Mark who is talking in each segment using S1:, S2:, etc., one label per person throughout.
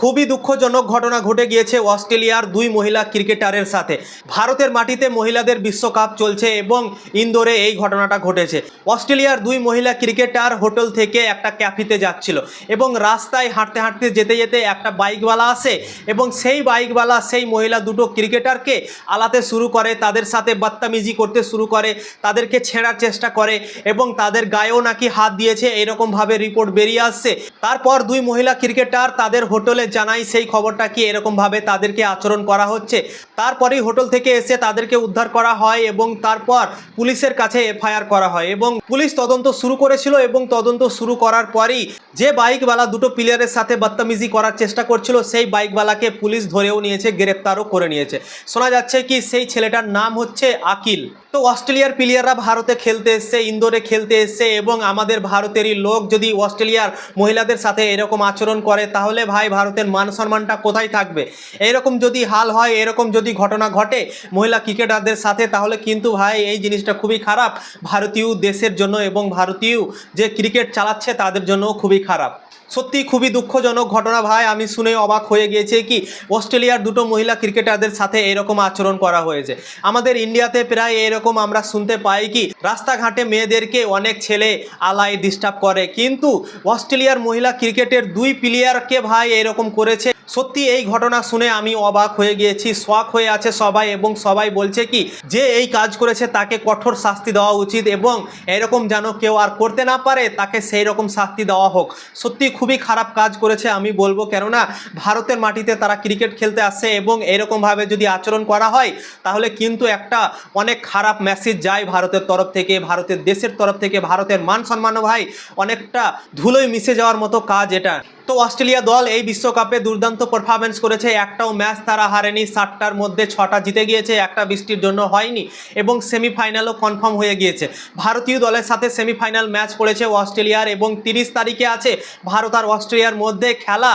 S1: খুবই দুঃখজনক ঘটনা ঘটে গিয়েছে অস্ট্রেলিয়ার দুই মহিলা ক্রিকেটারের সাথে। ভারতের মাটিতে মহিলাদের বিশ্বকাপ চলছে এবং ইন্দোরে এই ঘটনাটা ঘটেছে। অস্ট্রেলিয়ার দুই মহিলা ক্রিকেটার হোটেল থেকে একটা ক্যাফিতে যাচ্ছিল এবং রাস্তায় হাঁটতে হাঁটতে যেতে যেতে একটা বাইকওয়ালা আসে এবং সেই বাইকওয়ালা সেই মহিলা দুটো ক্রিকেটারকে আলাতে শুরু করে, তাদের সাথে বাত্তামিজি করতে শুরু করে, তাদেরকে ছেঁড়ার চেষ্টা করে এবং তাদের গায়েও নাকি হাত দিয়েছে, এরকমভাবে রিপোর্ট বেরিয়ে আসছে। তারপর দুই মহিলা ক্রিকেটার তাদের হোটেলে জানাই, সেই খবরটা কি এরকমভাবে তাদেরকে আচরণ করা হচ্ছে? তারপরেই হোটেল থেকে এসে তাদেরকে উদ্ধার করা হয় এবং তারপর পুলিশের কাছে এফআইআর করা হয় এবং পুলিশ তদন্ত শুরু করেছিল এবং তদন্ত শুরু করার পরই যে বাইকওয়ালা দুটো প্লেয়ারের সাথে বদতমিজি করার চেষ্টা করছিল, সেই বাইকওয়ালাকে পুলিশ ধরেও নিয়েছে, গ্রেপ্তারও করে নিয়েছে। শোনা যাচ্ছে কি সেই ছেলেটার নাম হচ্ছে আকিল। তো অস্ট্রেলিয়ার প্লেয়াররা ভারতে খেলতে এসছে, ইন্দোরে খেলতে এসছে এবং আমাদের ভারতেরই লোক যদি অস্ট্রেলিয়ার মহিলাদের সাথে এরকম আচরণ করে, তাহলে ভাই ভারতের মান সম্মানটা কোথায় থাকবে? এরকম যদি হাল হয়, এরকম যদি ঘটনা ঘটে মহিলা ক্রিকেটারদের সাথে, তাহলে কিন্তু ভাই এই জিনিসটা খুবই খারাপ। ভারতীয় দেশের জন্য এবং ভারতীয় যে ক্রিকেট চালাচ্ছে, তাদের জন্য খুবই খারাপ। সত্যি খুবই দুঃখজনক ঘটনা ভাই, আমি শুনে অবাক হয়ে গিয়েছি কি অস্ট্রেলিয়ার দুটো মহিলা ক্রিকেটারদের সাথে এরকম আচরণ করা হয়েছে। আমাদের ইন্ডিয়াতে প্রায় এরকম আমরা শুনতে পাই কি, রাস্তাঘাটে মেয়েদেরকে অনেক ছেলে আলায় ডিস্টার্ব করে। কিন্তু অস্ট্রেলিয়ার মহিলা ক্রিকেটের দুই প্লেয়ারকে ভাই এরকম করেছে। সত্যি এই ঘটনা শুনে আমি অবাক হয়ে গিয়েছি শখ হয়ে আছে সবাই এবং সবাই বলছে কি, যে এই কাজ করেছে তাকে কঠোর শাস্তি দেওয়া উচিত এবং এরকম যেন কেউ আর করতে না পারে, তাকে সেই রকম শাস্তি দেওয়া হোক। সত্যি খুবই খারাপ কাজ করেছে আমি বলব, কেননা ভারতের মাটিতে তারা ক্রিকেট খেলতে আসে এবং এরকমভাবে যদি আচরণ করা হয়, তাহলে কিন্তু একটা অনেক খারাপ মেসেজ যায় ভারতের তরফ থেকে, ভারতের দেশের তরফ থেকে, ভারতের মান সম্মানও ভাই, অনেকটা ধুলোয় মিশে যাওয়ার মতো কাজ এটা। তো অস্ট্রেলিয়া দল এই বিশ্বকাপে দুর্দান্ত পারফরমেন্স করেছে, একটাও ম্যাচ তারা হারেনি, সাতটার মধ্যে ছটা জিতে গিয়েছে, একটা বৃষ্টির জন্য হয়নি এবং সেমিফাইনালও কনফার্ম হয়ে গিয়েছে। ভারতীয় দলের সাথে সেমিফাইনাল ম্যাচ পড়েছে অস্ট্রেলিয়ার এবং তিরিশ তারিখে আছে ভারত আর অস্ট্রেলিয়ার মধ্যে খেলা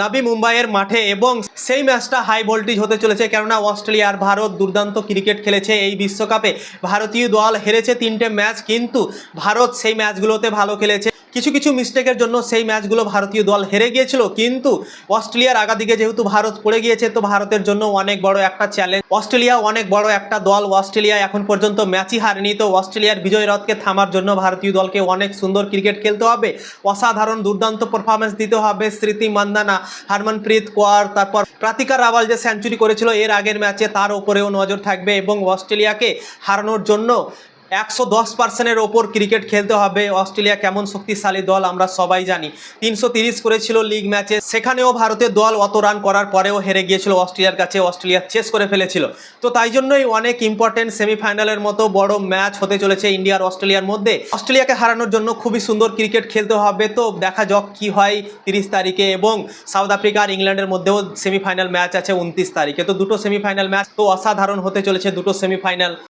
S1: নাবি মুম্বাইয়ের মাঠে এবং সেই ম্যাচটা হাই ভোল্টেজ হতে চলেছে কেননা অস্ট্রেলিয়া আর ভারত দুর্দান্ত ক্রিকেট খেলেছে এই বিশ্বকাপে। ভারতীয় দল হেরেছে তিনটে ম্যাচ কিন্তু ভারত সেই ম্যাচগুলোতে ভালো খেলেছে। কিছু কিছু মিস্টেকের জন্য সেই ম্যাচগুলো ভারতীয় দল হেরে গিয়েছিল, কিন্তু অস্ট্রেলিয়ার আগাদিকে যেহেতু ভারত পড়ে গিয়েছে, তো ভারতের জন্য অনেক বড় একটা চ্যালেঞ্জ অস্ট্রেলিয়া অনেক বড় একটা দল, অস্ট্রেলিয়া এখন পর্যন্ত ম্যাচই হারেনি, তো অস্ট্রেলিয়ার বিজয় রথকে থামার জন্য ভারতীয় দলকে অনেক সুন্দর ক্রিকেট খেলতে হবে। অসাধারণ দুর্দান্ত পারফরমেন্স দিতে হবে স্মৃতি মান্দানা, হারমনপ্রীত কৌর, তারপর প্রাতিকা রাওয়াল যে সেঞ্চুরি করেছিল, এর আগের ম্যাচে তার ওপরেও নজর থাকবে এবং অস্ট্রেলিয়াকে হারানোর জন্য একশো দশ পার্সেন্টের ওপর ক্রিকেট খেলতে হবে। অস্ট্রেলিয়া কেমন শক্তিশালী দল আমরা সবাই জানি। তিনশো তিরিশ করেছিল লিগ ম্যাচে। সেখানেও ভারতের দল অত রান করার পরেও হেরে গিয়েছিল অস্ট্রেলিয়ার কাছে। অস্ট্রেলিয়া চেস করে ফেলেছিল। তো তাই জন্যই অনেক ইম্পর্টেন্ট সেমিফাইনালের মতো বড় ম্যাচ হতে চলেছে ইন্ডিয়ার অস্ট্রেলিয়ার মধ্যে। অস্ট্রেলিয়াকে হারানোর জন্য খুবই সুন্দর ক্রিকেট খেলতে হবে। তো দেখা যাক কি হয় তিরিশ তারিখে এবং সাউথ আফ্রিকা আর ইংল্যান্ডের মধ্যেও সেমিফাইনাল ম্যাচ আছে উনত্রিশ তারিখে। তো দুটো সেমিফাইনাল ম্যাচ তো অসাধারণ হতে চলেছে দুটো সেমিফাইনাল